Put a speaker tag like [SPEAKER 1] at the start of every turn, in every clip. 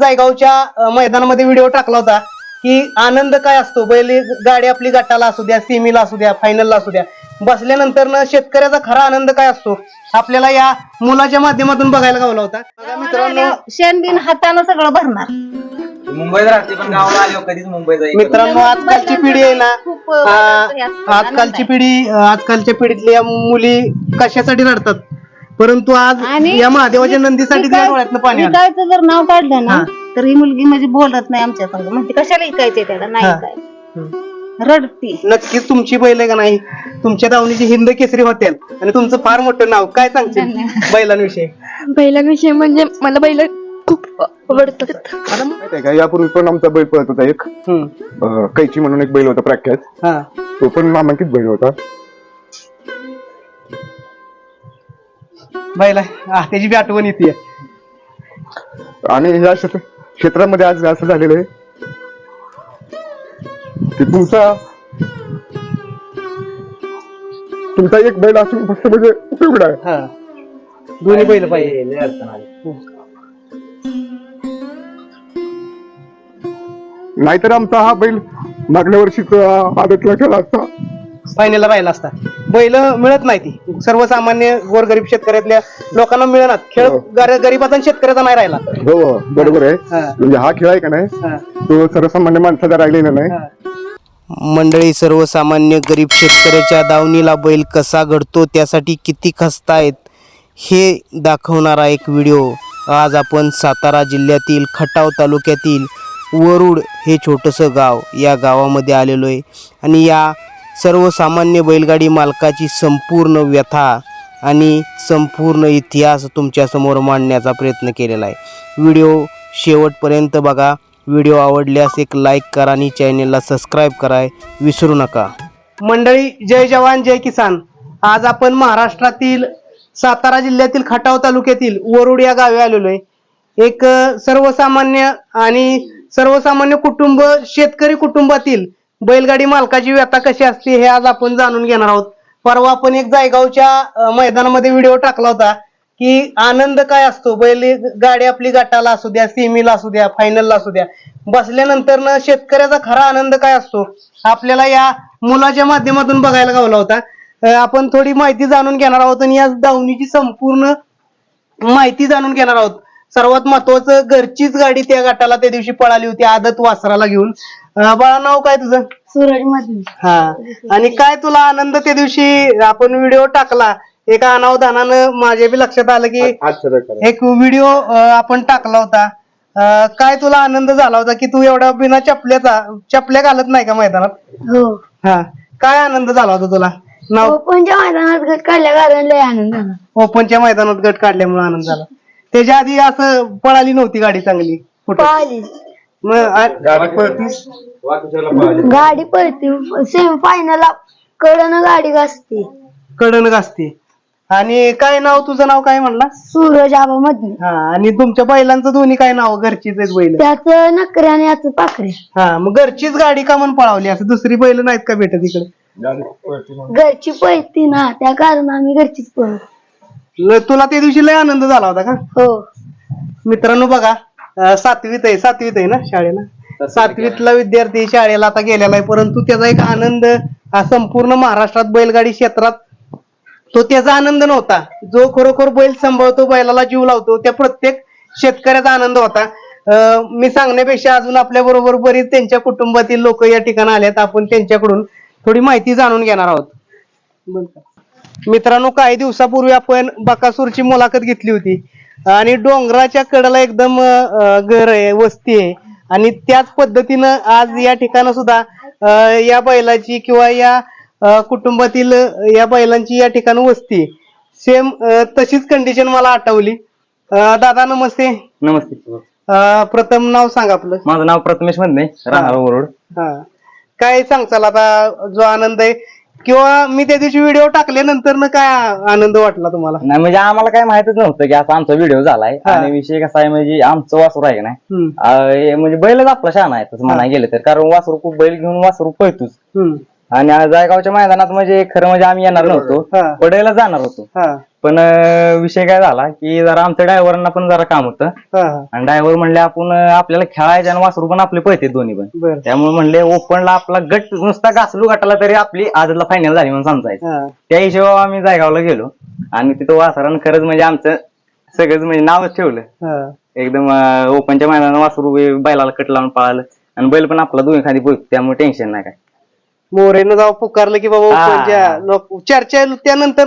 [SPEAKER 1] जायगावच्या मैदानामध्ये व्हिडिओ टाकला होता की आनंद काय असतो? बैल गाडी आपली गटाला असू द्या सेमीला असू द्या फायनलला असू द्या. बसल्यानंतर ना शेतकऱ्याचा खरा आनंद काय असतो? आपल्याला या मुलाच्या माध्यमातून बघायला गावला होता. बघा मित्रांनो.
[SPEAKER 2] शेण बिन हातानं सगळं भरणार.
[SPEAKER 3] मुंबईत राहते पण गावाला आलो कधीच मुंबईत जाईल
[SPEAKER 1] मित्रांनो आजकालची पिढी आहे ना
[SPEAKER 2] खूप, हे
[SPEAKER 1] आजकालची पिढी आजकालच्या पिढीतल्या मुली कशासाठी रडतात? परंतु आज
[SPEAKER 2] आणि
[SPEAKER 1] या महादेवाच्या नंदीसाठी तिच्या
[SPEAKER 2] विकाय-
[SPEAKER 1] डोळ्यातनं पाणी आलं.
[SPEAKER 2] विकायचं जर नाव काढलं ना
[SPEAKER 1] हा.
[SPEAKER 2] तर ही मुलगी म्हणजे बोलत नाही आमच्या संग. म्हणते कशाला ऐकायचंय त्याला? नाही
[SPEAKER 1] हा. हम्म.
[SPEAKER 2] रडती.
[SPEAKER 1] नक्कीच तुमची बैल आहे का नाही? तुमच्या दावणीची हिंद केसरी हॉटेल. आणि तुमचं फार मोठं नाव. काय सांगशील
[SPEAKER 2] धन्यवाद.
[SPEAKER 1] बैलांविषयी?
[SPEAKER 4] बैलाविषयी म्हणजे मला बैल खूप आवडतात.
[SPEAKER 5] माहिती आहे का? यापूर्वी पण आमचा बैल पळत होता एक.
[SPEAKER 1] हम्म.
[SPEAKER 5] अं, कैची म्हणून एक बैल होता प्रख्यात.
[SPEAKER 1] हा.
[SPEAKER 5] तो पण नामांकित बैल होता.
[SPEAKER 1] बैला हा त्याची बी आठवण येते.
[SPEAKER 5] आणि या क्षेत्र- क्षेत्रामध्ये आज असं झालेलं आहे. की तुमचा तुमचा एक बैल असून फक्त म्हणजे उपयोग आहे.
[SPEAKER 1] हा. दोन्ही बैल पाहिजे.
[SPEAKER 5] नाहीतर आमचा हा बैल मागल्या वर्षीच आदतला केला असता.
[SPEAKER 1] फायनलला राहिला असता. बैल मिळत नाही ती. सर्वसामान्य गोरगरीब शेतकऱ्यातल्या लोकांना मिळणार. खेळ
[SPEAKER 5] हो.
[SPEAKER 1] गर- गरिबाचा आणि शेतकऱ्याचा नाही राहिला.
[SPEAKER 5] हो बरोबर आहे.
[SPEAKER 1] हा.
[SPEAKER 5] म्हणजे हा खेळ आहे का नाही?
[SPEAKER 1] हा.
[SPEAKER 5] तो सर्वसामान्य माणसाचा राहिलेला नाही?
[SPEAKER 6] मंडळी सर्वसामान्य गरीब शेतकऱ्याच्या दावणीला बैल कसा घडतो त्यासाठी किती खचतायत हे दाखवणारा एक व्हिडिओ. आज आपण सातारा जिल्ह्यातील खटाव तालुक्यातील वरुड हे छोटंसं गाव या गावामध्ये आलेलो आहे. आणि या सर्वसामान्य बैलगाडी मालकाची संपूर्ण व्यथा आणि संपूर्ण इतिहास तुमच्यासमोर मांडण्याचा प्रयत्न केलेला आहे. व्हिडिओ शेवटपर्यंत बघा. व्हिडिओ आवडल्यास एक लाईक करा आणि चॅनेलला सबस्क्राईब कराय विसरू नका.
[SPEAKER 1] मंडळी जय जवान जय किसान. आज आपण महाराष्ट्रातील सातारा जिल्ह्यातील खटाव तालुक्यातील वरुड या गावी आलेलो आहे. एक सर्वसामान्य आणि सर्वसामान्य कुटुंब शेतकरी कुटुंबातील बैलगाडी मालकाची व्यथा कशी असते हे आज आपण जाणून घेणार आहोत. परवा आपण एक जायगावच्या मैदानामध्ये व्हिडिओ टाकला होता की आनंद काय असतो? बैल गाडी आपली गटाला असू द्या सेमीला असू द्या फायनलला असू द्या. बसल्यानंतर ना शेतकऱ्याचा खरा आनंद काय असतो? आपल्याला या मुलाच्या माध्यमातून बघायला गावला होता. आपण थोडी माहिती जाणून घेणार आहोत आणि या दावणीची संपूर्ण माहिती जाणून घेणार आहोत. सर्वात महत्वाचं घरचीच गाडी त्या गटाला त्या दिवशी पळाली होती आदत वासराला घेऊन. अं, बाळा नाव काय तुझं?
[SPEAKER 2] सूरजमध्ये
[SPEAKER 1] हा. आणि काय तुला आनंद त्या दिवशी आपण व्हिडिओ टाकला? एका अनावधानानं माझ्या बी लक्षात आलं की एक व्हिडिओ आपण टाकला होता. अं, काय तुला आनंद झाला होता की तू एवढा बिना चपल्याचा चपल्या घालत नाही का मैदानात?
[SPEAKER 2] हो.
[SPEAKER 1] हा. काय आनंद झाला होता तुला? नाव?
[SPEAKER 2] ओपनच्या मैदानात गट काढल्या कारण लय आनंद झाला.
[SPEAKER 1] ओपनच्या मैदानात गट काढल्यामुळे आनंद झाला. त्याच्या आधी असं पळाली नव्हती गाडी चांगली कुठं? मग
[SPEAKER 2] गाडी पळते. सेमी फायनल कडनं गाडी घासते
[SPEAKER 1] कडण गाजते. आणि काय नाव तुझं नाव काय म्हणला?
[SPEAKER 2] सूरज आबा मध्ये
[SPEAKER 1] हा आणि तुमच्या बैलांचं दोन्ही काय नाव? घरचीच आहेत बैल.
[SPEAKER 2] त्याच नकरे आणि याच पाखरे.
[SPEAKER 1] हा मग घरचीच गाडी का म्हणून पळावली? असं दुसरी बैल नाहीत का भेटत इकडे?
[SPEAKER 2] घरची पळती ना. त्या कारण आम्ही घरचीच पळू.
[SPEAKER 1] तुला त्या दिवशी लय आनंद झाला होता का?
[SPEAKER 2] हो.
[SPEAKER 1] मित्रांनो बघा अं, सातवीत आहे सातवीत आहे ना शाळेला? सातवीतला विद्यार्थी शाळेला आता गेलेला आहे परंतु त्याचा एक आनंद हा संपूर्ण महाराष्ट्रात बैलगाडी क्षेत्रात तो त्याचा आनंद नव्हता. जो खरोखर बैल सांभाळतो बैलाला जीव लावतो त्या प्रत्येक शेतकऱ्याचा आनंद होता. अं, मी सांगण्यापेक्षा अजून आपल्या बरोबर बरीच त्यांच्या कुटुंबातील लोक या ठिकाणी आलेत. आपण त्यांच्याकडून थोडी माहिती जाणून घेणार आहोत. मित्रांनो काही दिवसापूर्वी आपण बकासूरची मुलाखत घेतली होती. आणि डोंगराच्या कडेला एकदम घर आहे वस्ती आहे. आणि त्याच पद्धतीनं आज या ठिकाणं सुद्धा या बैलाची किंवा या कुटुंबातील या बैलांची या ठिकाणी वस्ती सेम तशीच कंडिशन मला आठवली. दादा नमस्ते.
[SPEAKER 3] नमस्ते.
[SPEAKER 1] प्रथम नाव सांग आपलं.
[SPEAKER 3] माझं नाव प्रथमेश मधने राहणार
[SPEAKER 1] हा. काय सांगचाल आता? जो आनंद आहे किंवा मी त्या दिवशी व्हिडिओ टाकल्यानंतर ना काय आनंद वाटला तुम्हाला?
[SPEAKER 3] नाही म्हणजे आम्हाला काय माहितच नव्हतं की असा आमचा व्हिडिओ झालाय.
[SPEAKER 1] हा.
[SPEAKER 3] आणि विषय कसा आहे म्हणजे आमचं वासरू आहे ना
[SPEAKER 1] हम्म,
[SPEAKER 3] अं, हे म्हणजे बैलच आपला शान आहे तसं म्हणायला गेलं तर. कारण वासरू खूप बैल घेऊन वासरू पळतोच.
[SPEAKER 1] हम्म,
[SPEAKER 3] आणि जायगावच्या मैदानात म्हणजे खरं म्हणजे आम्ही येणार नव्हतो.
[SPEAKER 1] हा.
[SPEAKER 3] पडायला जाणार होतो.
[SPEAKER 1] हा.
[SPEAKER 3] पण अं, विषय काय झाला की जरा आमच्या ड्रायव्हरांना पण जरा काम होतं.
[SPEAKER 1] हा हा.
[SPEAKER 3] आणि ड्रायव्हर म्हणले आपण अं, आपल्याला खेळायचे आणि वासरू पण आपले पळते दोन्ही पण.
[SPEAKER 1] बर.
[SPEAKER 3] त्यामुळे म्हणले ओपनला आपला गट नुसता घासलू गटाला तरी आपली आदतला फायनल झाली म्हणून समजायचं.
[SPEAKER 1] हा.
[SPEAKER 3] त्या हिशोबावर आम्ही जायगावला गेलो. आणि तिथं वासरानं खरंच म्हणजे आमचं सगळंच म्हणजे नावच ठेवलं.
[SPEAKER 1] हा.
[SPEAKER 3] एकदम ओपनच्या मैदानात वासरू बी बैलाला कट लावून पळालं. आणि बैल पण आपला दोन्ही खाली बोलतो त्यामुळे टेन्शन नाही काय.
[SPEAKER 1] मोरेनं जाऊ पुकारलं की बाबा
[SPEAKER 3] हा.
[SPEAKER 1] चर्चा त्यानंतर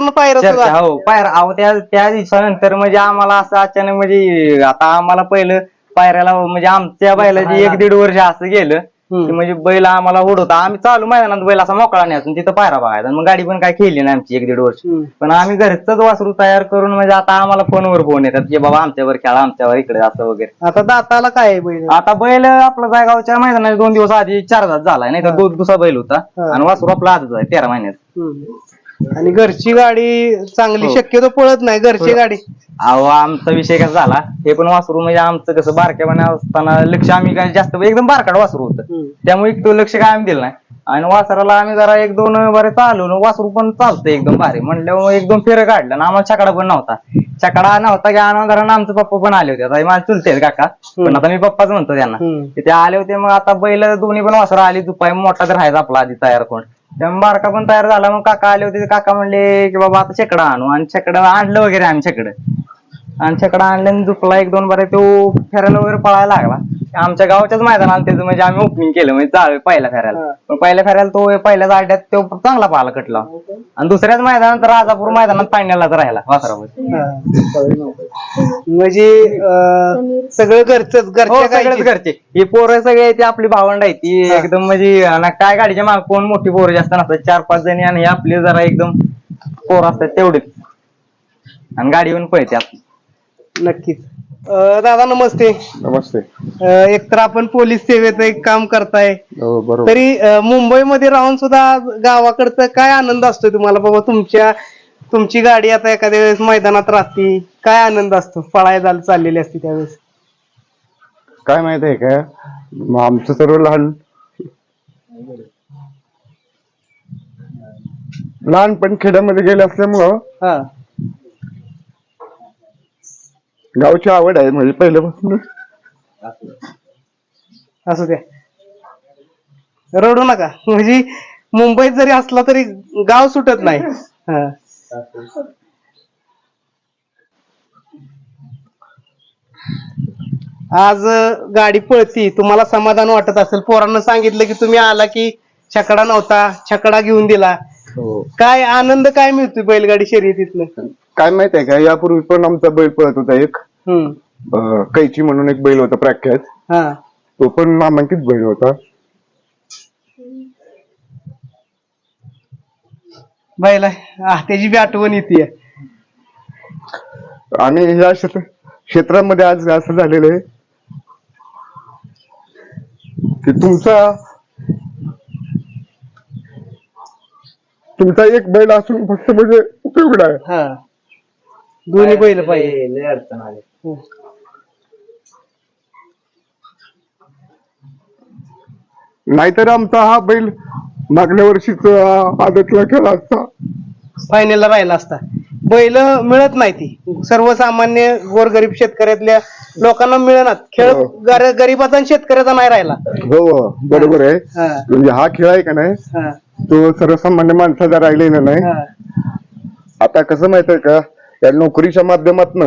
[SPEAKER 3] हो पायरा. अहो त्या त्या दिवसानंतर म्हणजे आम्हाला असं अचानक म्हणजे आता आम्हाला पहिलं पायऱ्याला म्हणजे आमच्या बैलाची एक दीड वर्ष असं गेलं. म्हणजे बैल आम्हाला उडवता आम्ही चालू मैदानात बैल असा मोकळा न्यायचा आणि तिथं पायरा बघायचा. आणि मग गाडी पण काय खेळली नाही आमची एक दीड वर्ष. पण आम्ही घरचंच वासरू तयार करून म्हणजे आता आम्हाला फोनवर फोन येतात की बाबा आमच्यावर खेळा आमच्यावर इकडे असं वगैरे.
[SPEAKER 1] आता दाताला काय आहे बैल?
[SPEAKER 3] आता बैल आपला जायगावच्या मैदानात दोन दिवस आधी चार दात झालाय नाही तर दोन दुसरा बैल होता. आणि वासरू आपला आजच आहे तेरा महिन्यात
[SPEAKER 1] हम्म. आणि घरची गाडी चांगली
[SPEAKER 3] हो.
[SPEAKER 1] शक्यतो पळत नाही घरची गाडी.
[SPEAKER 3] अहो आमचा विषय कसा झाला हे पण वासरू म्हणजे आमचं कसं बारक्यापणे असताना लक्ष आम्ही काय जास्त एकदम बारकाड वासरू होतं.
[SPEAKER 1] हम्म.
[SPEAKER 3] त्यामुळे तो लक्ष काय आम्ही दिलं नाही. आणि वासराला आम्ही जरा एक दोन बरे चालू वासरू पण चालतं एकदम भारी. म्हणल्यावर एक दोन फेरं काढलं आणि आम्हाला छकडा पण नव्हता. छकडा नव्हता की आनंदानं आमचे पप्पा पण आले होते. आता हे माझे चुलते आहेत काका. पण आता मी पप्पाच म्हणतो त्यांना.
[SPEAKER 1] हम्म.
[SPEAKER 3] ते आले होते मग आता बैल दोन्ही पण वासरं आली. दुपाय मोठा तर राहायचा आपला आधी तयार कोण. त्यामुळे बारका पण तयार झाला. मग काका आले होते. ते काका म्हणले की बाबा आता शेकडा आणू. आणि शेकडं आणलं वगैरे आम्ही शेकडं. आणि शेकडं आणलं आणि दुखला एक दोन बारे. तो फेरायला वगैरे पळायला लागला. आमच्या गावाच्याच मैदानाला त्याचं म्हणजे आम्ही ओपनिंग केलं म्हणजे चालू पहिल्या फेऱ्याला. पण पहिल्या फेऱ्याला तो पहिल्याच आड्यात तो चांगला पाहिला कटला. आणि दुसऱ्याच मैदानात राजापूर मैदानात फायनललाच राहिला वासरावर.
[SPEAKER 1] हा. म्हणजे अं, सगळं घरचंच
[SPEAKER 3] हो
[SPEAKER 1] घरच्या
[SPEAKER 3] सगळेच. घरचे. ही पोरं सगळे ती आपली भावंड आहे ती एकदम म्हणजे आणि काय गाडीच्या माग कोण मोठी पोरं जास्त नसतात. चार पाच जणी आणि हे आपली जरा एकदम पोरं असतात तेवढेच. आणि गाडी पण पळते. आपली
[SPEAKER 1] नक्कीच. अं, दादा नमस्ते.
[SPEAKER 5] नमस्ते.
[SPEAKER 1] अं, एकतर आपण पोलीस सेवेत एक काम करताय.
[SPEAKER 5] हो बरोबर.
[SPEAKER 1] तरी अं, मुंबईमध्ये राहून सुद्धा गावाकडचा काय आनंद असतो तुम्हाला? बाबा तुमच्या तुमची गाडी आता एखाद्या वेळेस मैदानात राहते. काय आनंद असतो? पळायला चाललेली असते त्यावेळेस.
[SPEAKER 5] काय माहीत आहे का? म आमचं सर्व लहान लहानपण खेड्यामध्ये गेले असल्यामुळं
[SPEAKER 1] हा.
[SPEAKER 5] गावची आवड आहे म्हणजे पहिल्यापासून.
[SPEAKER 1] असू द्या रडू नका. म्हणजे मुंबईत जरी असला तरी गाव सुटत नाही. हा. आज अं, गाडी पळती. तुम्हाला समाधान वाटत असेल. पोरांना सांगितलं की तुम्ही आला की छकडा नव्हता छकडा घेऊन दिला. काय आनंद काय मिळतोय बैलगाडी शर्यतीतनं?
[SPEAKER 5] काय माहीत आहे का? यापूर्वी पण आमचा बैल पळत होता एक.
[SPEAKER 1] हम्म.
[SPEAKER 5] अं, कैची म्हणून एक बैल होता प्रख्यात.
[SPEAKER 1] हा.
[SPEAKER 5] तो पण नामांकित बैल होता.
[SPEAKER 1] बैला हा त्याची बी आठवण येते.
[SPEAKER 5] आणि या क्षेत्र- क्षेत्रामध्ये आज असं झालेलं आहे की तुमचा तुमचा एक बैल असून फक्त म्हणजे उपयोग आहे.
[SPEAKER 1] हा. दोन्ही बैल पाहिजे.
[SPEAKER 3] अडचण आली.
[SPEAKER 1] हम्म.
[SPEAKER 5] नाहीतर आमचा हा बैल मागल्या वर्षीच आदतला केला असता.
[SPEAKER 1] फायनलला राहिला असता. बैल मिळत नाही ती. सर्वसामान्य गोरगरीब शेतकऱ्यातल्या लोकांना मिळणार. खेळ
[SPEAKER 5] हो.
[SPEAKER 1] गर- गरीबाचा आणि शेतकऱ्याचा नाही राहिला.
[SPEAKER 5] हो हो, बरोबर आहे.
[SPEAKER 1] हा,
[SPEAKER 5] म्हणजे हा खेळ आहे का नाही?
[SPEAKER 1] हा,
[SPEAKER 5] तो सर्वसामान्य माणसाचा राहिलेला नाही.
[SPEAKER 1] हा.
[SPEAKER 5] आता कसं माहीत आहे का? या नोकरीच्या माध्यमातून.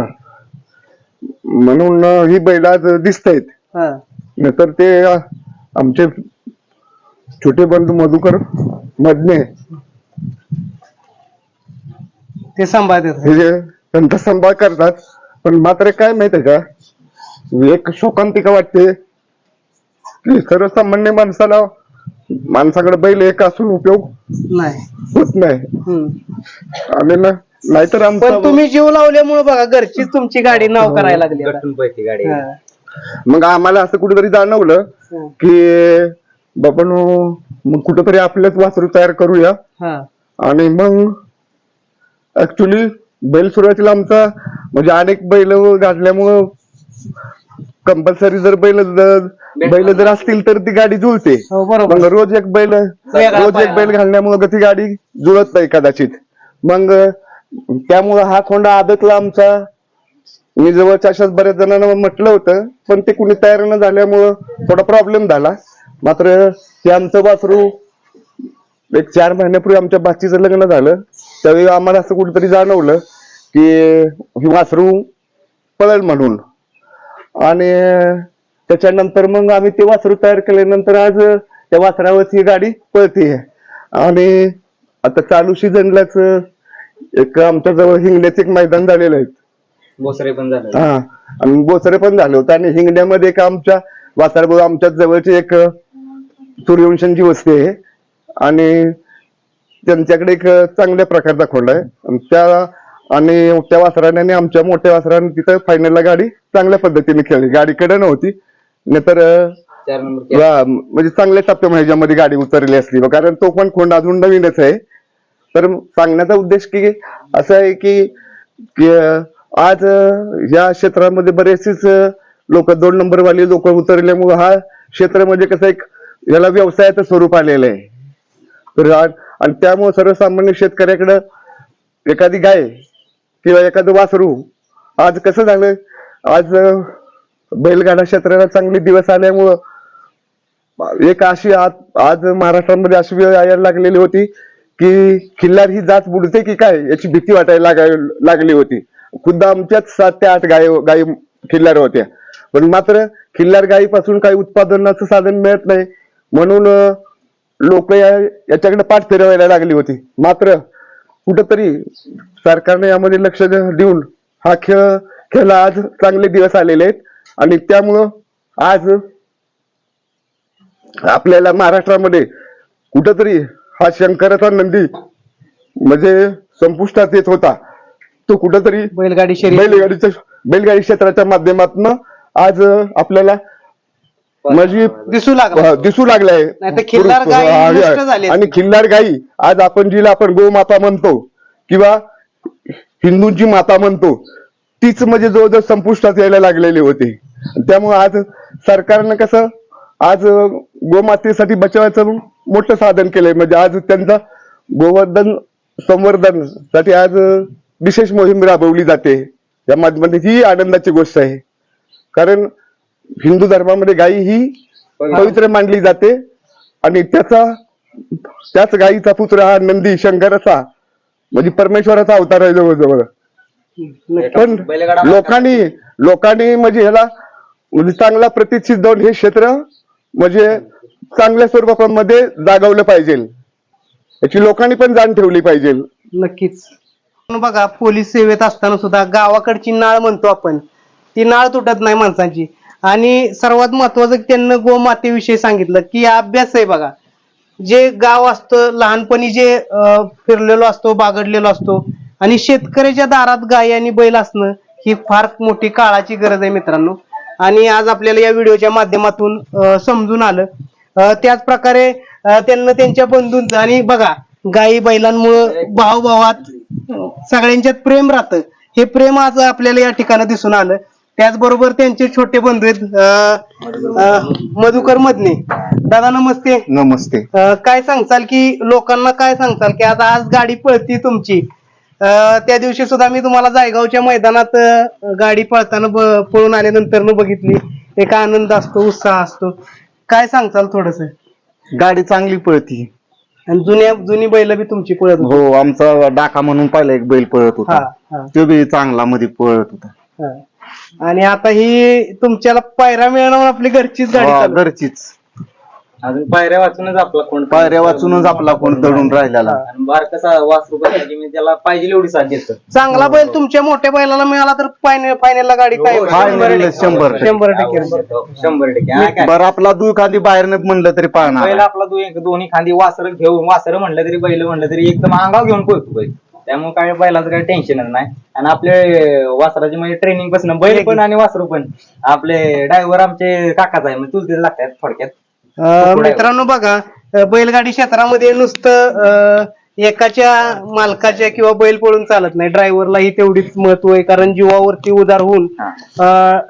[SPEAKER 5] म्हणून ही बैल आज दिसत आहेत
[SPEAKER 1] हा.
[SPEAKER 5] नंतर ते आमचे छोटे बंधू मधुकर मधने
[SPEAKER 1] ते सांभाळतात
[SPEAKER 5] हे जे त्यांचा सांभाळ करतात. पण मात्र काय माहीत आहे का? एक शोकांतिका वाटते. की सर्वसामान्य माणसाला माणसाकडे बैल एक असून उपयोग
[SPEAKER 1] नाही.
[SPEAKER 5] होत नाही.
[SPEAKER 1] हम्म.
[SPEAKER 5] आणि ना नाहीतर आमचा
[SPEAKER 1] पण तुम्ही जीव लावल्यामुळे बघा घरची तुमची गाडी नाव करायला लागली आता.
[SPEAKER 3] गटून पळते गाडी.
[SPEAKER 1] हा,
[SPEAKER 5] मग आम्हाला असं कुठेतरी जाणवलं
[SPEAKER 1] हा,
[SPEAKER 5] की बाबा मग कुठेतरी आपल्याच वासरू तयार करूया.
[SPEAKER 1] हा.
[SPEAKER 5] आणि मग ऍक्च्युली बैल सुरुवातीला आमचा म्हणजे अनेक बैल गाडल्यामुळं कंपल्सरी जर बैल बैल जर असतील तर ती गाडी जुळते.
[SPEAKER 1] हो बरोबर.
[SPEAKER 5] मग रोज एक बैल
[SPEAKER 1] वेगळा
[SPEAKER 5] रोज एक. बैल घालण्यामुळे ती गाडी जुळत नाही कदाचित. मग त्यामुळं हा खोंडा आदतला आमचा. मी जवळच्या अशाच बऱ्याच जणांना म्हटलं होतं पण ते कुणी तयार न झाल्यामुळं थोडा प्रॉब्लेम झाला. मात्र ते आमचं वासरू एक चार महिन्यापूर्वी आमच्या भाचीचं लग्न झालं. त्यावेळी आम्हाला असं कुठेतरी जाणवलं की ही वासरू पळेल म्हणून. आणि त्याच्यानंतर मग आम्ही ते वासरू तयार केल्यानंतर आज त्या वासरावरची गाडी पळते आणि आता चालू सीझनलाच एक आमच्या जवळ हिंगण्याचं एक मैदान झालेलं आहे.
[SPEAKER 3] बोसरे पण झालं.
[SPEAKER 5] हा आणि बोसरे पण झाले होते आणि हिंगण्यामध्ये एक आमच्या वासरभाऊ आमच्या जवळचे एक सूर्यवंशांची वस्ती आहे. आणि त्यांच्याकडे एक चांगल्या प्रकारचा खोंड आहे आणि त्या आणि त्या वासराने आणि आमच्या मोठ्या वासराने तिथं फायनलला गाडी चांगल्या पद्धतीने खेळली. गाडीकडे नव्हती नाहीतर अं,
[SPEAKER 3] चार नंबर
[SPEAKER 5] वा- म्हणजे चांगल्या टप्प्या ह्याच्यामध्ये गाडी उतरली असली. कारण तो पण खोंड अजून नवीनच आहे. तर सांगण्याचा उद्देश की असं आहे की आज या क्षेत्रामध्ये बरेचसेच लोक दोन नंबरवाले लोक उतरल्यामुळे हा क्षेत्र म्हणजे कसं एक याला व्यवसायाचं स्वरूप आलेलं आहे. तर आणि त्यामुळे सर्वसामान्य शेतकऱ्याकडं एखादी गाय किंवा एखादं वासरू आज कसं झालं? आज बैलगाडा क्षेत्राला चांगले दिवस आल्यामुळं एक अशी आज आज महाराष्ट्रामध्ये अशी वेळ यायला लागलेली होती की खिल्लार ही जात बुडते की काय? याची भीती वाटायला लागली होती. खुद्द आमच्याच सात ते आठ गाय गायी खिल्लार होत्या. पण मात्र खिल्लार गायीपासून काही उत्पादनाचं साधन मिळत नाही. म्हणून लोक याच्याकडे पाठ फिरवायला लागली होती. मात्र कुठंतरी सरकारने यामध्ये लक्ष देऊन हा खेळ खेळला आज चांगले दिवस आलेले आहेत. आणि त्यामुळं आज आपल्याला महाराष्ट्रामध्ये कुठंतरी हा शंकराचा नंदी. म्हणजे संपुष्टात येत होता. तो कुठंतरी
[SPEAKER 1] बैलगाडी
[SPEAKER 5] बैलगाडीच्या बैलगाडी क्षेत्राच्या माध्यमातून आज आपल्याला म्हणजे
[SPEAKER 1] दिसू लागला.
[SPEAKER 5] दिसू लागलाय. आणि खिल्लार गायी आज आपण जिला आपण गोमाता म्हणतो किंवा हिंदूंची माता म्हणतो तीच म्हणजे जवळजवळ संपुष्टात यायला लागलेली होती. त्यामुळे आज सरकारनं कसं आज गोमातेसाठी बचावायचं मोठं साधन केलंय. म्हणजे आज त्यांचा गोवर्धन संवर्धनसाठी आज विशेष मोहीम राबवली जाते. या माध्यमातून ही आनंदाची गोष्ट आहे. कारण हिंदू धर्मामध्ये गायी ही पवित्र मानली जाते. आणि त्याचा त्याच गायीचा पुत्र हा नंदी शंकराचा म्हणजे परमेश्वराचा अवतार आहे जवळजवळ. पण लोकांनी लोकांनी म्हणजे ह्याला म्हणजे चांगला प्रतिष्ठित देऊन हे क्षेत्र म्हणजे चांगल्या स्वरूपामध्ये जागवलं पाहिजे. याची लोकांनी पण जाण ठेवली पाहिजे.
[SPEAKER 1] नक्कीच. बघा पोलीस सेवेत असताना सुद्धा गावाकडची नाळ म्हणतो आपण. ती नाळ तुटत नाही माणसांची. आणि सर्वात महत्वाचं त्यांना गोमातेविषयी सांगितलं की अभ्यास आहे बघा. जे गाव असतं लहानपणी जे फिरलेलो असतो बागडलेलो असतो आणि शेतकऱ्याच्या दारात गाय आणि बैल असणं ही फार मोठी काळाची गरज आहे मित्रांनो. आणि आज आपल्याला या व्हिडिओच्या माध्यमातून समजून आलं. त्याच प्रकारे त्यांना त्यांच्या बंधूंचं आणि बघा गायी बैलांमुळं भावभावात सगळ्यांच्यात प्रेम राहतं. हे प्रेम आज आपल्याला या ठिकाणी दिसून आलं. त्याचबरोबर त्यांचे छोटे बंधू आहेत मधुकर मधने दादा नमस्ते.
[SPEAKER 5] नमस्ते.
[SPEAKER 1] काय सांगचाल की लोकांना काय सांगचाल की आता आज गाडी पळती तुमची. त्या दिवशी सुद्धा मी तुम्हाला जायगावच्या मैदानात गाडी पळताना पळून आल्यानंतर न बघितली. एक आनंद असतो उत्साह असतो. काय सांगचाल थोडस?
[SPEAKER 7] गाडी चांगली पळती.
[SPEAKER 1] आणि जुन्या जुनी बैल बी तुमची पळत होती.
[SPEAKER 7] हो आमचा डाका म्हणून पहिला एक बैल पळत
[SPEAKER 1] हा
[SPEAKER 7] होता.
[SPEAKER 1] हा
[SPEAKER 7] तो बी चांगला मध्ये पळत होता.
[SPEAKER 1] हा. आणि आता ही तुमच्याला पायरा मिळणार आपली घरचीच गाडी
[SPEAKER 7] हा. घरचीच.
[SPEAKER 3] अजून पायऱ्या वाचूनच आपला कोण
[SPEAKER 7] पायऱ्या वाचूनच आपला कोण दडून राहिलेला.
[SPEAKER 3] आणि बारकसा वासरू बसायची मी त्याला पाहिजे एवढी साथ देतो.
[SPEAKER 1] चांगला बैल तुमच्या मोठ्या बैलाला मिळाला तर फायनल फायनलला गाडी काय?
[SPEAKER 7] फायनल शंभर टक्के.
[SPEAKER 1] शंभर टक्के.
[SPEAKER 3] शंभर टक्के. हा काय?
[SPEAKER 7] बरं आपला दूर खाली बाहेरनं म्हणलं तरी
[SPEAKER 3] बैल
[SPEAKER 7] पाळणार
[SPEAKER 3] आपला दो- एक दोन्ही खांदी वासर घेऊन वासर म्हणलं तरी बैल म्हणलं तरी एकदम अंगावर घेऊन पळतो बैल. त्यामुळे काय बैलाचं काही टेन्शनच नाही. आणि आपले वासराची म्हणजे ट्रेनिंगपासून बैल पण आणि वासरू पण. आपले ड्रायव्हर आमचे काकाच आहे म्हणजे तुझे लागतात थोडक्यात.
[SPEAKER 1] अं, मित्रांनो बघा अं, बैलगाडी क्षेत्रामध्ये नुसतं अं, एकाच्या मालकाच्या किंवा बैल पळून चालत नाही. ड्रायव्हरलाही तेवढीच महत्त्व आहे कारण जीवावरती उदार होऊन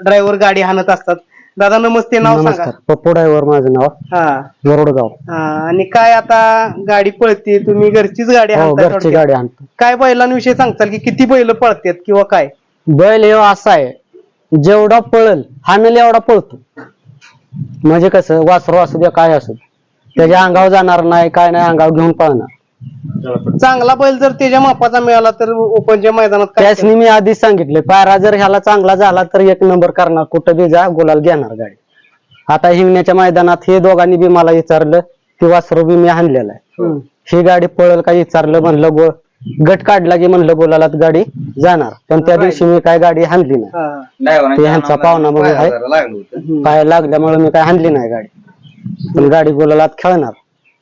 [SPEAKER 1] ड्रायव्हर गाडी हाणत असतात. दादा नमस्ते नाव सांगा.
[SPEAKER 8] नमस्कार. पप्पू ड्रायव्हर माझं नाव.
[SPEAKER 1] हा.
[SPEAKER 8] वरोडगाव
[SPEAKER 1] हा, आणि काय आता गाडी पळते? तुम्ही घरचीच गाडी
[SPEAKER 8] हो
[SPEAKER 1] हाणताय
[SPEAKER 8] घरची
[SPEAKER 1] थोडक्यात.
[SPEAKER 8] गाडी आणतो
[SPEAKER 1] काय बैलांविषयी सांगताल की किती बैल पळतात किंवा काय?
[SPEAKER 8] बैल हे असा आहे जेवढा पळल हाणल एवढा पळतो. म्हणजे कसं वासरू असू द्या काय असू. त्याच्या अंगावर जाणार नाही काय नाही अंगावर घेऊन पळणार
[SPEAKER 1] चांगला बैल जर त्याच्या मापाचा मिळाला तर ओपनच्या मैदानात काय
[SPEAKER 8] त्याचनी मी आधीच सांगितले पायरा जर ह्याला चांगला झाला तर एक नंबर करणार कुठं बी जा गुलाल घेणार गाडी आता हिंगण्याच्या मैदानात हे दोघांनी बी मला विचारलं ती वासरू बी मी आणलेलं आहे
[SPEAKER 1] हम्म.
[SPEAKER 8] ही गाडी पळल का विचारलं म्हणलं गो गट काढला की म्हणलं गुलालात गाडी जाणार. पण त्या दिवशी मी काय गाडी हाणली नाही.
[SPEAKER 1] हा.
[SPEAKER 8] ते ह्यांचा पाहुणा म्हणून आहे. पाय लागल्यामुळे मी काय हाणली नाही गाडी. पण गाडी गुलालात खेळणार.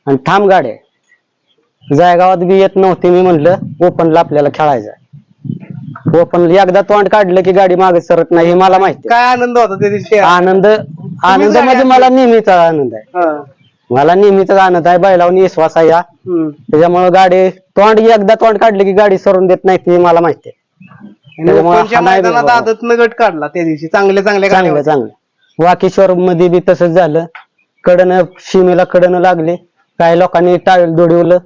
[SPEAKER 8] आणि ठाम गाडी. आहे जायगावात बी येत नव्हती मी म्हणलं ओपनला आपल्याला खेळायचं ओपन एकदा तोंड काढलं की गाडी मागे सरत नाही हे मला माहिती.
[SPEAKER 1] काय आनंद होता त्या दिवशी?
[SPEAKER 8] आनंद आनंद
[SPEAKER 1] गाडी
[SPEAKER 8] म्हणजे मला नेहमीचा आनंद आहे.
[SPEAKER 1] हा.
[SPEAKER 8] मला नेहमीचा आनंद आहे बैलावून विश्वास आहे या. त्याच्यामुळे गाडी तोंड एकदा तोंड काढलं की गाडी सोडून देत नाही ते मला माहिती आहे.
[SPEAKER 1] आणि
[SPEAKER 8] त्याच्यामुळे
[SPEAKER 1] ओपनच्या
[SPEAKER 8] हा नाही
[SPEAKER 1] मैदानात
[SPEAKER 8] बाबा.
[SPEAKER 1] आदतनं गट काढला त्या दिवशी. चांगले चांगले गाड्या
[SPEAKER 8] चांगलं
[SPEAKER 1] होत्या.
[SPEAKER 8] चांगलं. वाकेश्वर मध्ये बी तसंच झालं. कडनं सीमेला कडनं लागले. काही लोकांनी टाळेल दोडवलं.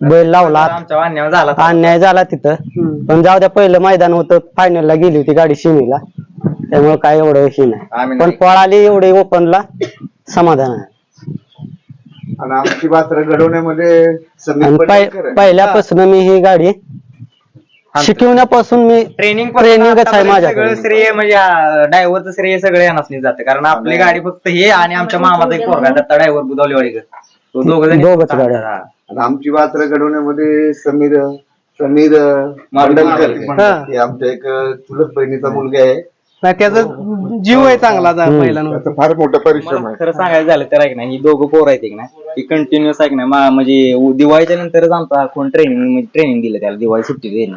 [SPEAKER 8] बैल लावला.
[SPEAKER 3] आमच्या झाला.
[SPEAKER 8] अन्याय झाला तिथं.
[SPEAKER 1] हम्म.
[SPEAKER 8] पण जाऊ द्या पहिलं मैदान होतं. फायनलला गेली होती गाडी सीमेला त्यामुळे काय एवढं हे नाही. पण
[SPEAKER 3] नाही.
[SPEAKER 8] पळाली एवढे ओपनला समाधान आहे.
[SPEAKER 7] आणि आमची पात्र घडवण्यामध्ये आहे.
[SPEAKER 8] पहिल्यापासून मी ही गाडी शिकवण्यापासून मी
[SPEAKER 3] ट्रेनिंग
[SPEAKER 8] ट्रेनिंगच आहे माझ्याकडे.
[SPEAKER 3] सगळं श्रेय म्हणजे ड्रायव्हरचं श्रेय सगळे यांनाच जातं कारण आपली गाडी फक्त हे आणि आमच्या मामाचा एक पोरगा दत्ता ड्रायव्हर बुधवलीवाडीकर तो दोघ जण
[SPEAKER 8] दोघंच गाड्या.
[SPEAKER 7] आणि आमची पात्र घडवण्यामध्ये समीर समीर मांडलकर
[SPEAKER 1] हा.
[SPEAKER 7] हे आमच्या एक चुलत बहिणीचा मुलगा आहे
[SPEAKER 1] नाही त्याचा जीव आहे चांगला जा पहिला
[SPEAKER 5] त्याचा फार मोठा परिश्रम आहे.
[SPEAKER 3] खरं सांगायचं झालं तर ऐक ना ही दोघं पोर आहेत एक ना ही कंटिन्युअस ऐक ना मा- म्हणजे उ- दिवाळीच्या नंतरच आमचा कोण ट्रेनिंग म्हणजे ट्रेनिंग दिलं त्याला दिवाळी सुट्टी देईल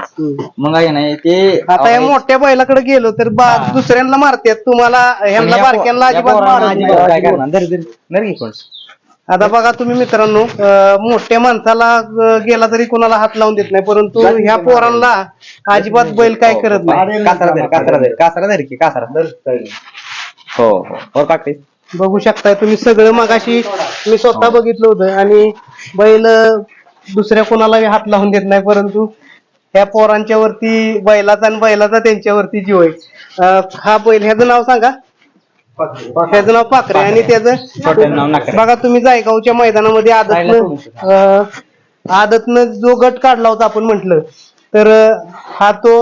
[SPEAKER 3] मग आहे ना ते
[SPEAKER 1] आता या मोठ्या बैलाकडे गेलो तर बा- दुसऱ्यांना मारतात तुम्हाला ह्यांना बारक्यांना अजिबात मारत नाही.
[SPEAKER 3] काय करणार? धर धर धर की कोण?
[SPEAKER 1] आता बघा तुम्ही मित्रांनो अं, मोठ्या माणसाला अं, गेला तरी कोणाला हात लावून देत नाही परंतु ह्या पोरांना अजिबात बैल काय करत नाही.
[SPEAKER 3] कासरा धर कासरा धर कासरा धर की कासरा धर. हो हो. हो
[SPEAKER 1] बघू शकताय तुम्ही सगळं मगाशी मी स्वतः बघितलं होतं आणि बैल अं, दुसऱ्या कोणालाही हात लावून देत नाही परंतु ह्या पोरांच्या वरती बैलाचा आणि बैलाचा त्यांच्यावरती जीव आहे. अं, हा बैल ह्याचं नाव सांगा. ह्याचं नाव पाखरे आणि त्याचं. बघा तुम्ही जायगावच्या मैदानामध्ये आदतनं आदतनं जो गट काढला होता आपण म्हंटल तर हा तो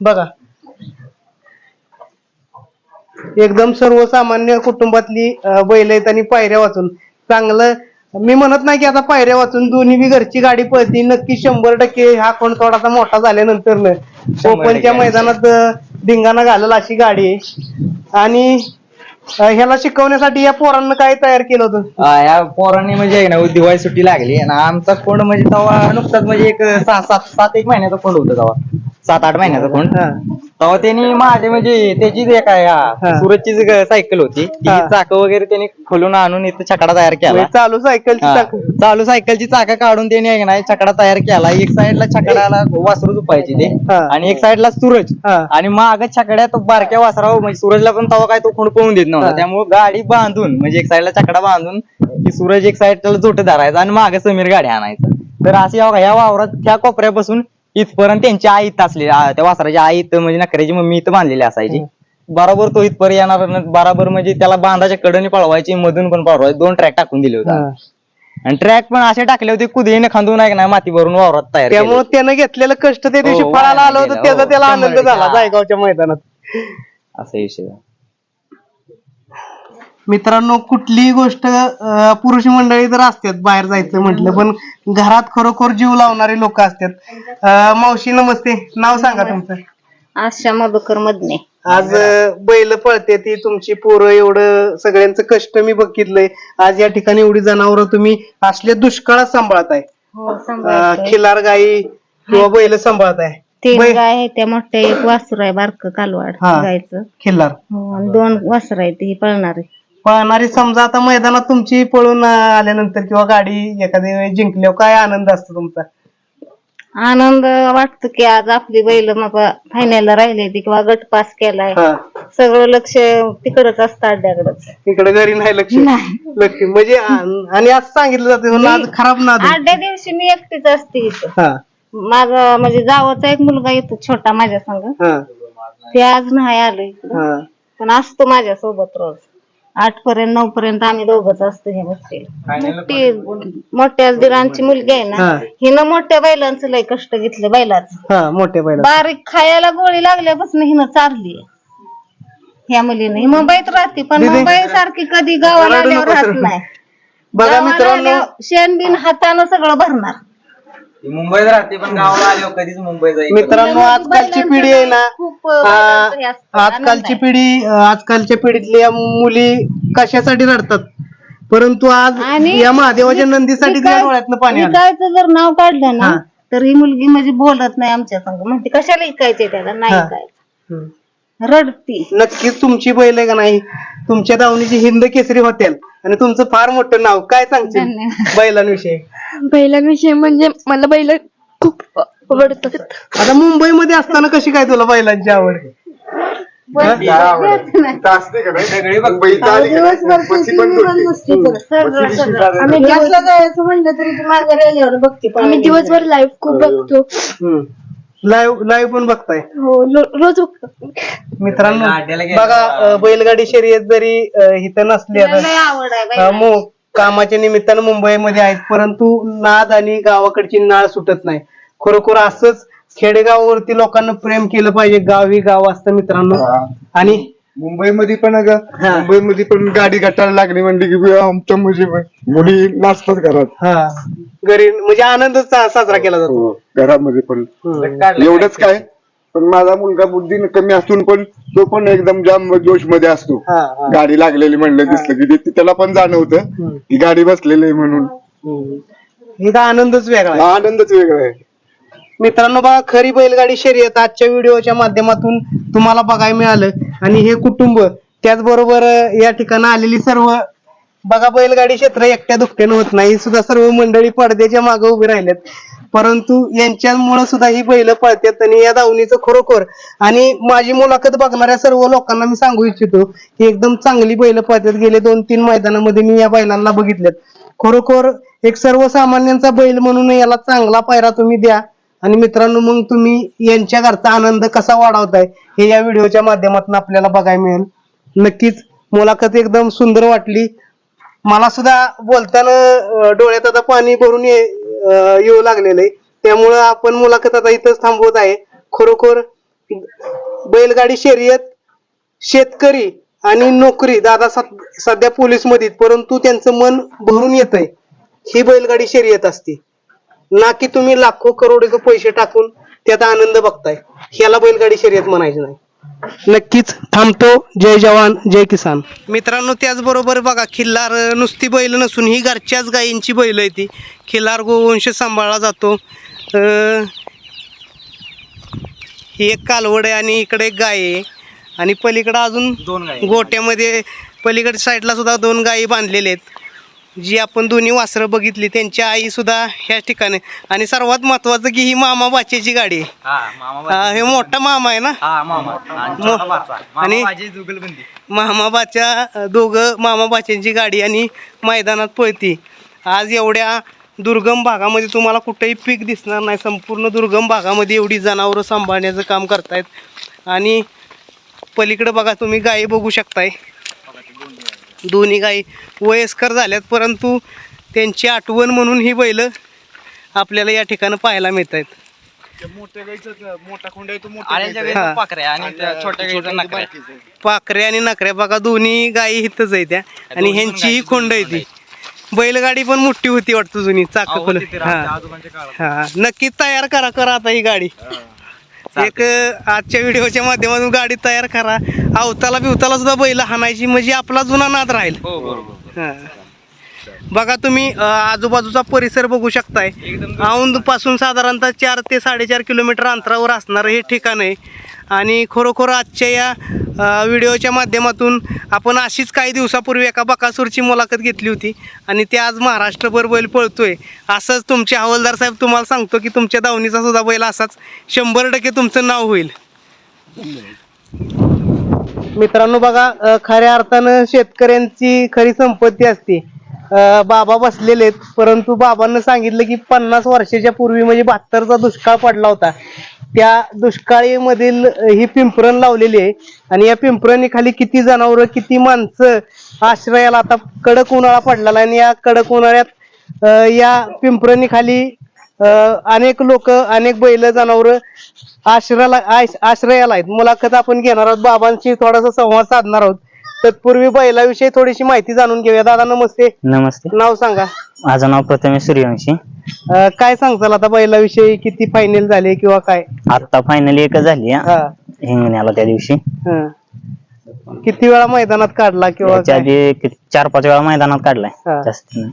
[SPEAKER 1] बघा. एकदम सर्वसामान्य कुटुंबातली बैल आहेत आणि पायऱ्या वाचून चांगलं मी म्हणत नाही की आता पायऱ्या वाचून दोन्ही बी घरची गाडी पळती. नक्की शंभर टक्के हा कोण थोडासा मोठा झाल्यानंतर न ओपनच्या मैदानात धिंगाणा घालेल अशी गाडी. आहे आणि ह्याला शिकवण्यासाठी या पोरांना काय तयार केलं होतं?
[SPEAKER 3] या पोरांनी म्हणजे आहे ना दिवाळी सुट्टी लागली. आणि आमचा कोंड म्हणजे तेव्हा नुकताच म्हणजे एक सहा सात सात एक महिन्याचा कोंड होता तेव्हा सात आठ महिन्याचा
[SPEAKER 1] हा.
[SPEAKER 3] तेव्हा त्यांनी माझे म्हणजे त्याची एक आहे
[SPEAKER 1] हा.
[SPEAKER 3] सुरतची जी सायकल होती ती
[SPEAKER 1] हा.
[SPEAKER 3] चाक वगैरे त्यांनी खोलून आणून इथं छकडा तयार केला
[SPEAKER 1] म्हणजे चालू
[SPEAKER 3] हा.
[SPEAKER 1] चाक-
[SPEAKER 3] चालू सायकलची चाका काढून त्यांनी आहे ना छकडा तयार केला एक साइडला छकड्याला वासरू झुपायची ते
[SPEAKER 1] हा.
[SPEAKER 3] आणि एक साइडला सूरज
[SPEAKER 1] हा.
[SPEAKER 3] आणि माग छकड्यात बारक्या वासरावर म्हणजे सूरजला पण तवा काय तो खोंड पळून देत
[SPEAKER 1] हा.
[SPEAKER 3] नव्हता त्यामुळे गाडी बांधून म्हणजे एक साइडला छकडा बांधून की सूरज एक साइड त्याला जोट धरायचा आणि मागे समीर गाडी आणायचा तर अशी या या वावरात त्या कोपऱ्यापासून इथपर्यंत त्यांची आई इथं असली आ, त्या वासराची आई इथं म्हणजे नखऱ्याची मम्मी इथं बांधलेली असायची बरोबर तो इथपर्यंत येणार आणि बरोबर म्हणजे त्याला बांधाच्या कडनी पळवायची मधून पण पळवायची दोन ट्रॅक टाकून दिले होते
[SPEAKER 1] हा.
[SPEAKER 3] आणि ट्रॅक पण असे टाकले होते कुदळीने खांदून आहे ना माती भरून वावरात तयार केले.
[SPEAKER 1] त्यामुळे त्यानं घेतलेलं कष्ट त्या दिवशी
[SPEAKER 3] हो,
[SPEAKER 1] फळाला आलं होतं त्याचा. त्याला
[SPEAKER 3] हो,
[SPEAKER 1] आनंद झाला. जायगावच्या मैदानात
[SPEAKER 3] असा विषय आहे.
[SPEAKER 1] मित्रांनो कुठलीही गोष्ट अं, पुरुष मंडळी तर असतात बाहेर जायचं म्हटलं पण घरात खरोखर जीव लावणारे लोक असतात. अं, मावशी नमस्ते. नाव सांगा तुमचं.
[SPEAKER 9] आशा मधुकर मधने
[SPEAKER 1] आज अं, बैल पळते ती तुमची पोरं एवढं सगळ्यांचं कष्ट मी बघितलंय. आज या ठिकाणी एवढी जनावरं तुम्ही असल्या दुष्काळात सांभाळताय
[SPEAKER 9] हो
[SPEAKER 1] अं,
[SPEAKER 9] सांभाळतोय.
[SPEAKER 1] खिलार गाई किंवा बैल सांभाळताय
[SPEAKER 9] तीन
[SPEAKER 1] बै-
[SPEAKER 9] गाय आहे त्या मोठ्या एक वासर आहे बारक कालवाड
[SPEAKER 1] हा.
[SPEAKER 9] गायचं.
[SPEAKER 1] खिल्लार
[SPEAKER 9] हो, आणि दोन वासर आहेत ही पळणारी.
[SPEAKER 1] पळणारी समजा आता मैदानात तुमची पळून अं, आल्यानंतर किंवा गाडी एखाद्या वेळी जिंकल्यावर काय आनंद असतो तुमचा?
[SPEAKER 9] आनंद वाटतो की आज आपली बैल मग फायनलला राहिली ती किंवा गट पास केलाय.
[SPEAKER 1] हा.
[SPEAKER 9] सगळं लक्ष तिकडच असतं अड्ड्याकडच
[SPEAKER 1] इकडे घरी नाही लक्ष. लक्ष. म्हणजे आ- आणि असं सांगितलं जातं नाद खराब नाद आहे.
[SPEAKER 9] अड्ड्या दिवशी मी एकटीच असते इथं.
[SPEAKER 1] हा.
[SPEAKER 9] माझा म्हणजे जावाचा एक मुलगा येतो छोटा माझ्या संग.
[SPEAKER 1] हा.
[SPEAKER 9] ते आज नाही आलं इकडं.
[SPEAKER 1] हा.
[SPEAKER 9] पण असतो माझ्या सोबत रोज. आठ पर्यंत नऊ पर्यंत आम्ही दोघच असतो हे बसलेलो मोठी मोठ्या दिरांची मुलगी आहे ना
[SPEAKER 1] हा.
[SPEAKER 9] हिनं मोठ्या बैलांचं लय कष्ट घेतले बैलाच.
[SPEAKER 1] हा मोठ्या बैला
[SPEAKER 9] बारीक खायला गोळी लागल्यापासून हिनं चारली ह्या मुलीने. ही मुंबईत राहते पण
[SPEAKER 1] दीदी.
[SPEAKER 9] मुंबई सारखी कधी गावाला
[SPEAKER 1] रडू
[SPEAKER 9] आल्यावर
[SPEAKER 1] नकोस
[SPEAKER 9] राहत. नाही.
[SPEAKER 1] बघा
[SPEAKER 9] गावाला
[SPEAKER 1] मित्रांनो.
[SPEAKER 9] आल्यावर शेण बिन हातानं सगळं भरणार.
[SPEAKER 3] ती मुंबईत राहते पण गावाला आल्यावर कधीच मुंबईत जाईल
[SPEAKER 1] मित्रांनो आजकालची पिढी आहे ना
[SPEAKER 9] खूप
[SPEAKER 1] आ,
[SPEAKER 9] बैलांचं हे असतं, आनंद
[SPEAKER 1] आजकालची
[SPEAKER 9] आहे.
[SPEAKER 1] पिढी अ, आजकालच्या पिढीतल्या मुली कशासाठी रडतात परंतु आज
[SPEAKER 9] आणि
[SPEAKER 1] या महादेवाच्या नंदीसाठी तिच्या डोळ्यातनं पाणी आलं
[SPEAKER 9] जर नाव काढलं ना
[SPEAKER 1] हा.
[SPEAKER 9] तर ही मुलगी म्हणजे बोलत नाही आमच्या संग म्हणते कशाला इकायचंय त्याला नाही
[SPEAKER 1] हा. हम्म.
[SPEAKER 9] रडती
[SPEAKER 1] नक्कीच तुमची बैल आहे का नाही? तुमच्या दावणीची हिंद केसरी होटेल. आणि तुमचं फार मोठं नाव. काय सांगशील
[SPEAKER 9] धन्यवाद.
[SPEAKER 1] बैलांविषयी?
[SPEAKER 4] बैलांविषयी म्हणजे मला बैल खूप आवडतात.
[SPEAKER 1] आता मुंबईमध्ये असताना कशी काय तुला बैलांची आवड
[SPEAKER 9] आम्ही
[SPEAKER 4] दिवसभर लाईव्ह खूप बघतो.
[SPEAKER 1] लाईव्ह लाईव्ह पण बघताय.
[SPEAKER 4] हो लो- रोज बघतो
[SPEAKER 1] मित्रांनो
[SPEAKER 3] गाड्याला.
[SPEAKER 1] बघा अ, बैलगाडी शर्यत जरी अ, इथं नसली आता
[SPEAKER 9] लय आवड आहे
[SPEAKER 1] अ,
[SPEAKER 9] बैलांची.
[SPEAKER 1] मो- कामाच्या निमित्तानं मुंबईमध्ये आहेत परंतु नाद आणि गावाकडची नाळ सुटत नाही. खरोखर असंच खेडेगावावरती लोकांना प्रेम केलं पाहिजे गाव ही गाव असतं मित्रांनो. आणि
[SPEAKER 5] मुंबईमध्ये पण अगं
[SPEAKER 1] हा.
[SPEAKER 5] मुंबईमध्ये पण गाडी गटायला लागली म्हणली की बी आमच्या म्हणजे मुली नाचतात घरात.
[SPEAKER 1] हा. घरी म्हणजे आनंद सा- साजरा केला जातो
[SPEAKER 5] हो, घरामध्ये पण. एवढंच काय पण माझा मुलगा बुद्धीने कमी असून पण तो पण एकदम जाम जोशमध्ये असतो
[SPEAKER 1] हा, हा.
[SPEAKER 5] गाडी लागलेली म्हणलं दिसलं की ते- त्याला पण जाणवतं. की गाडी बसलेली आहे म्हणून
[SPEAKER 1] हम्म. हिचा आनंदच वेगळा आहे
[SPEAKER 5] हा आनंदच वेगळा आहे
[SPEAKER 1] मित्रांनो बघा खरी बैलगाडी शर्यत आजच्या व्हिडिओच्या माध्यमातून तुम्हाला बघायला मिळालं आणि हे कुटुंब त्याचबरोबर अं, या ठिकाणी आलेली सर्व बघा बैलगाडी क्षेत्र एकट्या दुकट्यानं होत नाही. सुद्धा सर्व मंडळी पडद्याच्या मागे उभी राहिल्यात परंतु यांच्यामुळे सुद्धा ही बैल पळतात आणि या दावणीचं खरोखर आणि माझी मुलाखत बघणाऱ्या सर्व लोकांना मी सांगू इच्छितो की एकदम चांगली बैल पळतात. गेले दोन तीन मैदानामध्ये मी या बैलांना बघितलेत खरोखर एक सर्वसामान्यांचा बैल म्हणून याला चांगला पायरा तुम्ही द्या. आणि मित्रांनो मग तुम्ही यांच्या घरचा आनंद कसा वाढवताय हे या व्हिडिओच्या माध्यमातून आपल्याला बघायला मिळेल. नक्कीच मुलाखत एकदम सुंदर वाटली. मला सुद्धा बोलताना डोळ्यात आता पाणी भरून ये- अं, येऊ लागलेलं आहे त्यामुळं आपण मुलाखत आता इथंच थांबवत आहे. खरोखर बैलगाडी शर्यत शेतकरी आणि नोकरी दादा सद- सध्या पोलीसमध्ये परंतु त्यांचं मन भरून येत आहे ही बैलगाडी शर्यत असते. ना की तुम्ही लाखो करोड पैसे टाकून त्याचा आनंद बघताय. ह्याला बैलगाडी शर्यत म्हणायची नाही. नक्कीच. थांबतो. जय जवान जय किसान. मित्रांनो त्याचबरोबर बघा खिल्लार नुसती बैल नसून ही घरच्याच गायींची बैल आहे ती खिल्लार गोवंश सांभाळला जातो. अं, ही एक कालवड आहे आणि इकडे एक गाय आहे. आणि पलीकडे अजून
[SPEAKER 3] दोन गायी.
[SPEAKER 1] गोट्यामध्ये पलीकडच्या साईडला सुद्धा दोन गायी बांधलेल्या आहेत. जी आपण दोन्ही वासरं बघितली त्यांच्या आई सुद्धा ह्या ठिकाणी. आणि सर्वात महत्वाचं की ही मामा बाचेची गाडी आहे.
[SPEAKER 3] हा मामा
[SPEAKER 1] मोठा मामा आहे ना?
[SPEAKER 3] हा मामा. आणि. मामा
[SPEAKER 1] अ, दोघं मामाबाच्यांची गाडी आणि मैदानात पळती. आज एवढ्या दुर्गम भागामध्ये तुम्हाला कुठेही पीक दिसणार नाही. संपूर्ण दुर्गम भागामध्ये एवढी जनावरं सांभाळण्याचं काम करतायत. आणि पलीकडे बघा तुम्ही गायी बघू शकताय. दोन्ही गायी वयस्कर झाल्यात परंतु त्यांची आठवण म्हणून ही बैल आपल्याला या ठिकाणी पाहायला मिळत आहेत
[SPEAKER 3] पाकऱ्या आणि नकऱ्या.
[SPEAKER 1] पाखरे आणि नकऱ्या बघा दोन्ही गायी इथंच आहे त्या आणि ह्यांची ही खोंड आहे ती. बैलगाडी पण मोठी होती वाटतं जुनी चाक हा. हा. नक्कीच तयार करा करा आता ही गाडी. एक आजच्या व्हिडिओच्या माध्यमातून गाडी तयार करा. अवताला बिवताला सुद्धा बैल हाणायची म्हणजे आपला जुना नाद राहील.
[SPEAKER 3] हो बरोबर
[SPEAKER 1] हा. बघा तुम्ही अं, आजूबाजूचा परिसर बघू शकताय. औंदपासून साधारणतः चार ते साडेचार किलोमीटर अंतरावर असणारं हे ठिकाण आहे. आणि खरोखर आजच्या या व्हिडिओच्या माध्यमातून आपण अशीच काही दिवसापूर्वी एका बकासूरची मुलाखत घेतली होती. आणि ते आज महाराष्ट्रभर बैल पळतो आहे असंच तुमचे हवालदार साहेब तुम्हाला सांगतो की तुमच्या दावणीचा सुद्धा बैल असाच. शंभर टक्के तुमचं नाव होईल. मित्रांनो बघा खऱ्या अर्थानं शेतकऱ्यांची खरी संपत्ती असते. बाबा बसलेले आहेत. परंतु बाबांना सांगितलं की पन्नास वर्षाच्या पूर्वी म्हणजे बहात्तरचा दुष्काळ पडला होता. त्या दुष्काळीमधील ही पिंपरण लावलेली आहे. आणि या पिंपरणी खाली किती जनावरं किती माणसं आश्रयाला आता कडक उन्हाळा पडलेला आणि या कडक उन्हाळ्यात या पिंपरणी खाली अनेक लोक अनेक बैल जनावर आश्रयाला आश्रयाला आहेत. मुलाखत आपण घेणार आहोत. बाबांशी थोडासा संवाद साधणार आहोत. तत्पूर्वी बैलाविषयी थोडीशी माहिती जाणून घेऊया. दादा नमस्ते.
[SPEAKER 8] नमस्ते.
[SPEAKER 1] नाव सांगा.
[SPEAKER 8] माझं नाव प्रथमेश सूर्यवंशी.
[SPEAKER 1] अ, काय सांगताल आता बैलाविषयी? किती फायनल झाले किंवा काय?
[SPEAKER 8] आता फायनल एकच झाली
[SPEAKER 1] हा.
[SPEAKER 8] हिंगण्याला त्या दिवशी.
[SPEAKER 1] हा. किती वेळा मैदानात काढला किंवा
[SPEAKER 8] त्याच्या
[SPEAKER 1] काय?
[SPEAKER 8] आधी किती- चार पाच वेळा मैदानात काढलाय. जास्त नाही.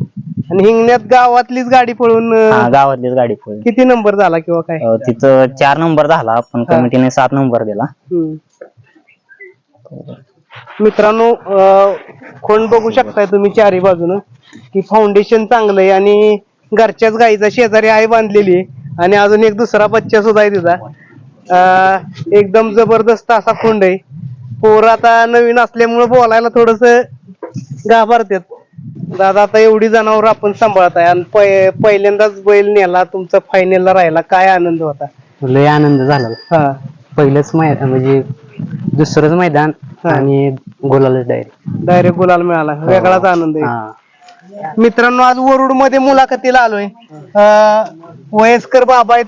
[SPEAKER 1] आणि हिंगण्यात गावातलीच गाडी पळून अ,
[SPEAKER 8] हा गावातलीच गाडी पळली
[SPEAKER 1] किती नंबर झाला किंवा काय?
[SPEAKER 8] अं, तिथं चार नंबर झाला पण
[SPEAKER 1] हा.
[SPEAKER 8] कमिटीने सात नंबर दिला.
[SPEAKER 1] हम्म. मित्रांनो कोण बघू शकताय तुम्ही चारी बाजूनं? की फाउंडेशन चांगलं आहे आणि घरच्याच गाईचा शेजारी आहे बांधलेली आहे. आणि अजून एक दुसरा बच्चा सुद्धा आहे तिचा. एकदम जबरदस्त असा खोंड आहे. पोर आता नवीन असल्यामुळे बोलायला थोडस घाबरतात. दादा आता एवढी जनावर आपण सांभाळत आहे. आणि पहि- पहिल्यांदाच बैल नेला तुमचा फायनलला राहिला. काय आनंद होता?
[SPEAKER 8] लय आनंद झाला.
[SPEAKER 1] हा.
[SPEAKER 8] पहिलंच मैदान म्हणजे दुसरंच मैदान
[SPEAKER 1] हा.
[SPEAKER 8] आणि गोलालच डायरेक्ट
[SPEAKER 1] डायरेक्ट गुलाल मिळाला. वेगळाच आनंद आहे. मित्रांनो आज वरुडमध्ये मुलाखतीला आलोय. अं, वयस्कर बाबा आहेत.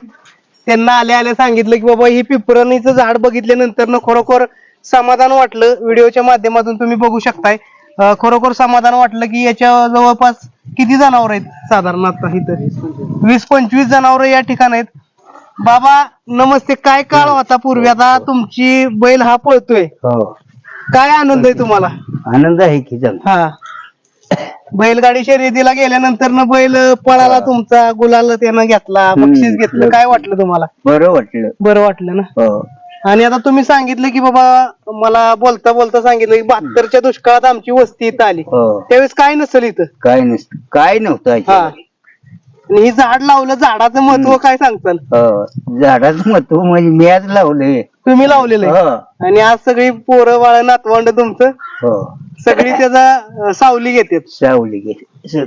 [SPEAKER 1] त्यांना आले आले सांगितलं की बाबा ही पिपरणीचं झाड बघितल्यानंतर ना खरोखर समाधान वाटलं. व्हिडिओच्या माध्यमातून तुम्ही बघू शकताय. अं, खरोखर समाधान वाटलं की याच्या जवळपास किती जनावर आहेत साधारण आता इथं? वीस पंचवीस जनावर या ठिकाणी आहेत. बाबा नमस्ते. काय काळ होता पूर्वी? आता तुमची बैल हा पळतोय.
[SPEAKER 8] हो.
[SPEAKER 1] काय आनंद आहे तुम्हाला?
[SPEAKER 8] आनंद आहे की
[SPEAKER 1] हा. बैलगाडी शर्यतीला गेल्यानंतर न बैल पळाला तुमचा गुलाल त्यानं घेतला बक्षीस घेतलं. काय वाटलं तुम्हाला?
[SPEAKER 8] बरं वाटलं.
[SPEAKER 1] बरं वाटलं ना?
[SPEAKER 8] हो.
[SPEAKER 1] आणि आता तुम्ही सांगितलं की बाबा मला बोलता बोलता सांगितलं की बहात्तरच्या दुष्काळात आमची वस्ती इथं आली.
[SPEAKER 8] हो.
[SPEAKER 1] त्यावेळेस काय नसेल इथं?
[SPEAKER 8] काय नसत काय नव्हतं
[SPEAKER 1] हा. आणि हे झाड लावलं झाडाचं महत्त्व काय सांगताल?
[SPEAKER 8] हो झाडाचं महत्त्व म्हणजे मी आज लावलंय
[SPEAKER 1] तुम्ही लावलेलं? आहे
[SPEAKER 8] हो.
[SPEAKER 1] आणि आज सगळी पोरं बाळ नातवंड तुमचं?
[SPEAKER 8] हो.
[SPEAKER 1] सगळी त्याचा अं, सावली घेतात
[SPEAKER 8] सावली गेली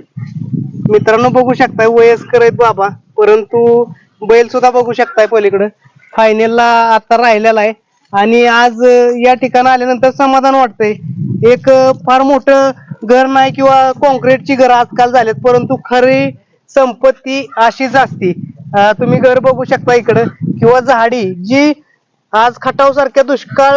[SPEAKER 1] मित्रांनो बघू शकताय वयस्कर आहेत बाबा. परंतु बैल सुद्धा बघू शकताय पलीकडं. फायनलला आता राहिलेला आहे. आणि आज अं, या ठिकाणी आल्यानंतर समाधान वाटतंय. एक अं, फार मोठं घर नाही किंवा कॉन्क्रीटची घर आजकाल झालेत. परंतु खरी संपत्ती अशीच असती. तुम्ही घर बघू शकता इकडं. किंवा झाडी जी आज खटाव सारख्या दुष्काळ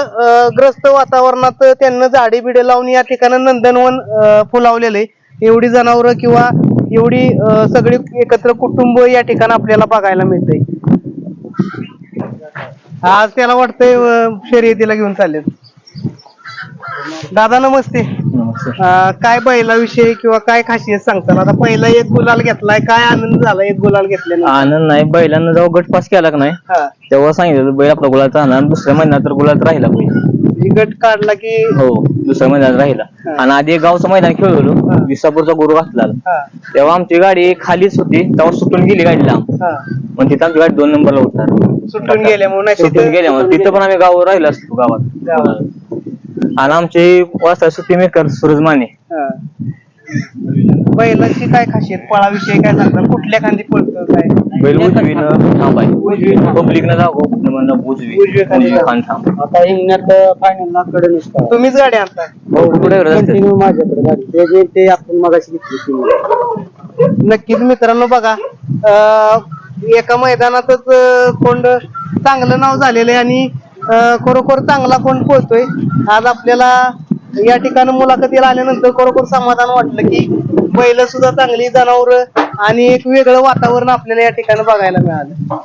[SPEAKER 1] ग्रस्त वातावरणात त्यांना झाडी बिडे लावून या ठिकाणी नंदनवन अं, फुलावलेलं आहे. एवढी जनावरं किंवा एवढी सगळी एकत्र कुटुंब या ठिकाणी आपल्याला बघायला मिळतंय. आज त्याला वाटतंय शर्यतीला घेऊन चालले दादा नमस्ते. अं, काय बैलाविषयी किंवा काय खासियत सांगताल? आता पहिला एक गुलाल घेतलाय. काय आनंद झाला एक गुलाल घेतल्यानं?
[SPEAKER 3] आनंद नाही. बैलांना जेव्हा गट पास केला का नाही?
[SPEAKER 1] हा.
[SPEAKER 3] तेव्हा सांगितलं बैल आपला गुलाल राहणार. दुसऱ्या महिन्यात तर गुलाल राहिला बैल.
[SPEAKER 1] म्हणजे गट काढला की
[SPEAKER 3] हो दुसऱ्या महिन्यात राहिला. आणि आधी एक गावचं मैदान खेळलो विसापूरचा गुरु घातला
[SPEAKER 1] हा.
[SPEAKER 3] तेव्हा आमची गाडी खालीच होती. तेव्हा सुटून गेली गाडी लांब
[SPEAKER 1] हा.
[SPEAKER 3] मग तिथं आमची गाडी दोन नंबरला उतरली.
[SPEAKER 1] सुटून गेल्यामुळे नाही
[SPEAKER 3] सुटून गेल्यामुळे तिथं पण आम्ही गावावर राहिलो असतो गावात.
[SPEAKER 1] गावात.
[SPEAKER 3] आणि आमचे वाजता सुट्टी मेकर सूरज माने.
[SPEAKER 1] हा. बैलाची काय खासियत? पळाविषयी काय सांगतात कुठल्या खांदी पळतं काय?
[SPEAKER 3] बैल उजवीनं थांब आहे पब्लिकनं जागो. म्हणलं उजवी.
[SPEAKER 1] उजवी
[SPEAKER 3] खान थांब.
[SPEAKER 8] आता हिंगण्यात फायनलला कडे नसतं.
[SPEAKER 1] तुम्हीच गाडी आणता.
[SPEAKER 3] हो कुठे
[SPEAKER 8] कंटिन्यू माझ्याकडे गाडी. ते जे ते आपण मगाशी घेतली ती.
[SPEAKER 1] नक्कीच मित्रांनो बघा अं, एका मैदानातच अं, कोंड चांगलं नाव झालेलं आहे आणि खरोखर चांगला कोण पोहतोय आज आपल्याला या ठिकाणी मुलाखतीला आल्यानंतर खरोखर समाधान वाटलं की बैल सुद्धा चांगली जनावर आणि एक वेगळं वातावरण आपल्याला या ठिकाणी बघायला मिळालं.